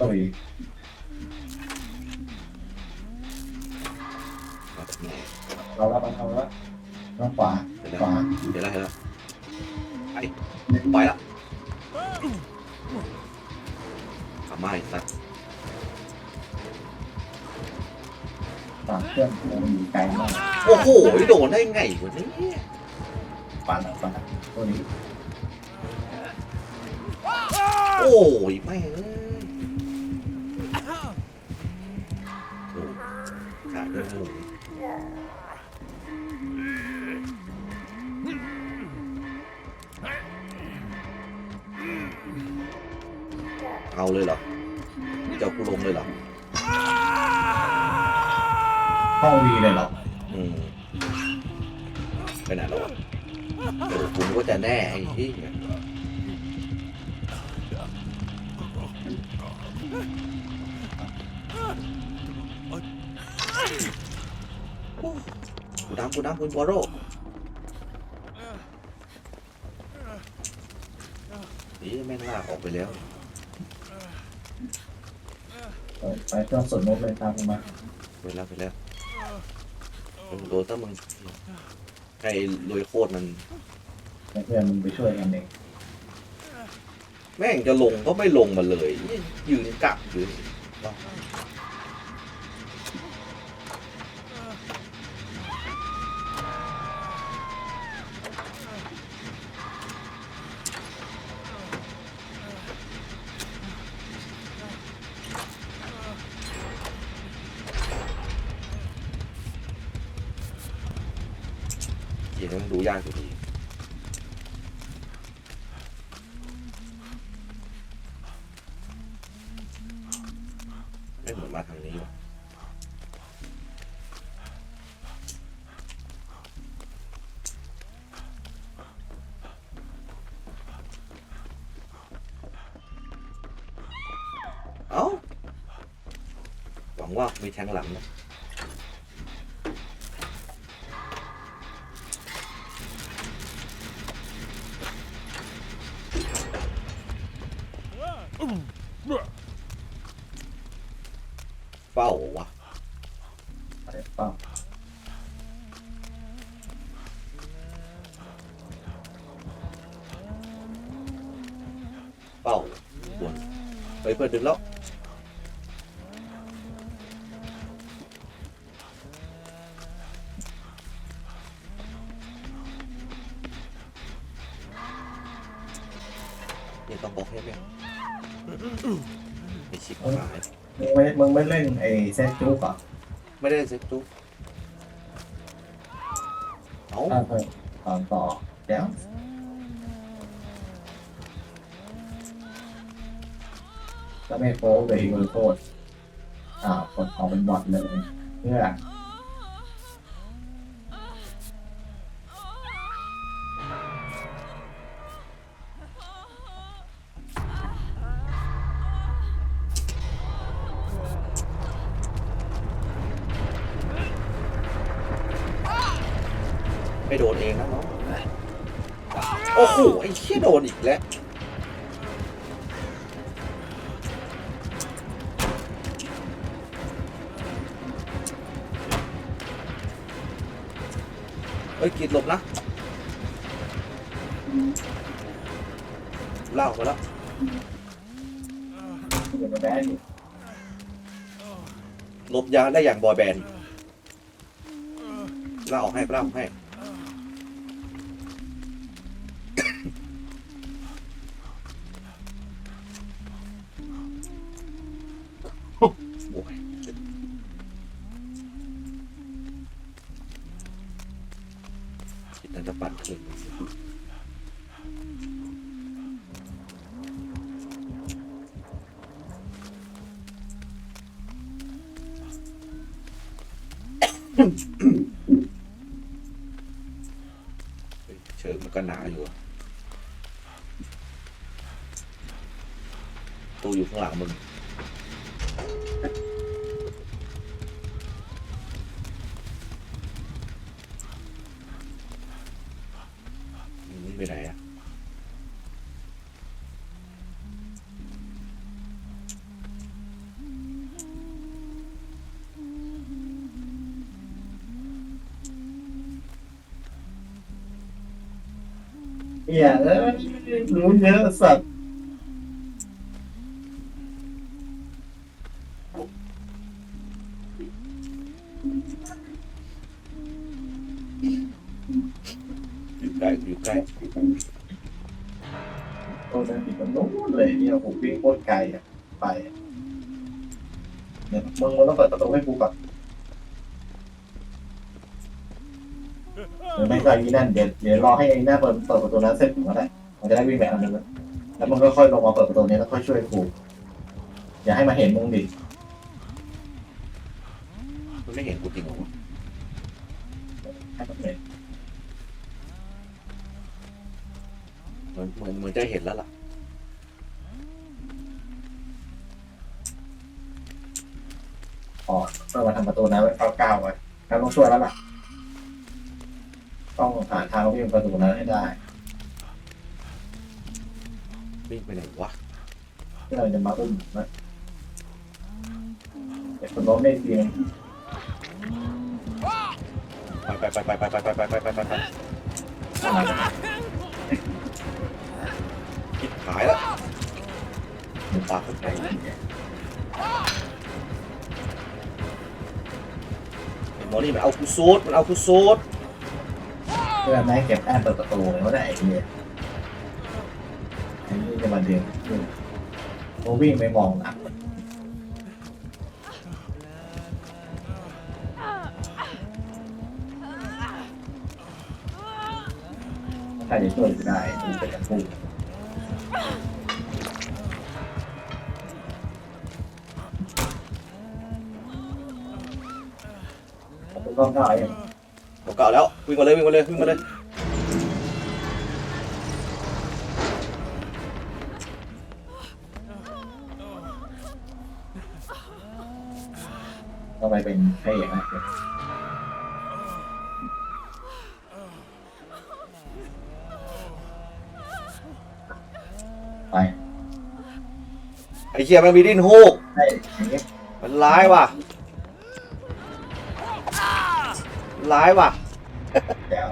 ตุยมาจากไหนเราแล้วมันเอาแล้วน้องขวาเห็นแล้วขวาเห็นแล้วเห็นแล้วไปไปละกลับมาไอ้สัตว์สามเครื่องโอ้ยอยู่ไกลมากโอ้โหโดนได้ไงวะเนี่ยปันอะปันอะตัวนี้โอ้ยไม่งเอ้ย หมูเอาเลยเหรอเจ้ากูลงเลยเหรอห้องวีเลยเหรออืมไปไหนแล้ววะโอ้คุณก็จะแน่ไอ้ที่ กูดำกูดำคุณบอโรนี่แม่งลากออกไปแล้วเออไปเครื่องสดนกเลยตามผมมาไปแล้วไปแล้วมึงโดนถ้ามึงไอ้รวยโคตรมันเพื่อนมึงไปช่วยกันเองแม่งจะลงก็ไม่ลงมาเลย ยืนกักอยู่ ดูยากอยู่ดีไม่เหมือนมาทางนี้ว่ะเอ้าหวังว่ามีแทงหลังนะ เฝ้าวะอะไปเปล่าเป้าควรเฮ้ยเพื่อนดึงแล้วยังต้องบอกให้ไหม ไอชิบหายมึงไม่มึงไม่เล่นไอ้เซตจุ๊กเหรอไม่ได้เซ็ตจุ๊บเอ้าถ้าเพิ่มตอนต่อเดี๋ยวจะไม่โป๊เลยอีกเลยโทษอ่ากดออกเป็นบอทเลยเพื่อ ไม่โดนเองนะน้องโอ้โหไอ้เชี่ยโดนอีกแล้วเฮ้ยกิดหลบนะเล่ากออกไปแล้วเดี๋ยวไปแบนอยู่หลบยาได้อย่างบอยแบนด์เล่าออกให้เล่าออกให้ เชิงมันก็หนาอยู่ ตู้อยู่ข้างหลังมึง เนี่ยเอ้ยรู้เยอะสัตว์อยู่ใกล้อยู่ใกล้ตัวนั้นติดมันนู้นเลยเนี่ยผมวิ่งโคตรไกลอะไปอะเนี่ยมึงมึงต้องเปิดประตูให้กูก่อน หรือไม่ก็อีนั่นเดี๋ยวเดี๋ยวรอให้ไอ้หน้าเปิดเปิดประตูนั้นเสร็จก็ได้มันจะได้วิ่งไปอันนึงแล้วมึงก็ค่อยลงมาเปิดประตูนี้แล้วค่อยช่วยกูอย่าให้มาเห็นมึงดิมันไม่เห็นกูจริงเหรอวะให้มันเห็นเหมือนเหมือนเหมือนจะเห็นแล้วล่ะพอเพื่อมาทำประตูนั้นไว้เก้าๆไว้แล้วต้องช่วยแล้วล่ะ ต้องหาทางวิ่งประตูนั้นให้ได้วิ่งไปไหนวะที่เราจะมาอุ้มนะเด็กคนล้มได้ทีนึงไปไปไปไปไปไปไปไปไปไปไปคิดหายแล้วหมูปลาข้างในไอ้หมอนี่มันเอากูซูดมันเอากูซูด เพื่อไม่ให้เก็บแต้มเปิดประตูเลยว่าได้ไอ้เนี่ยไอ้นี่จะมาเดินโมวิ่งไปมองหลังใครจะช่วยกูได้กูเป็นกันพูดผมก็ได้ เก่าแล้ววิ่งมาเลยวิ่งมาเลยวิ่งมาเลยทำไมเป็นพระเอกนะไปไอ้เชี่ยมันมีดิ้นฮูกได้อย่างนี้มันร้ายว่ะ ร้ายว่ะเดี๋ยว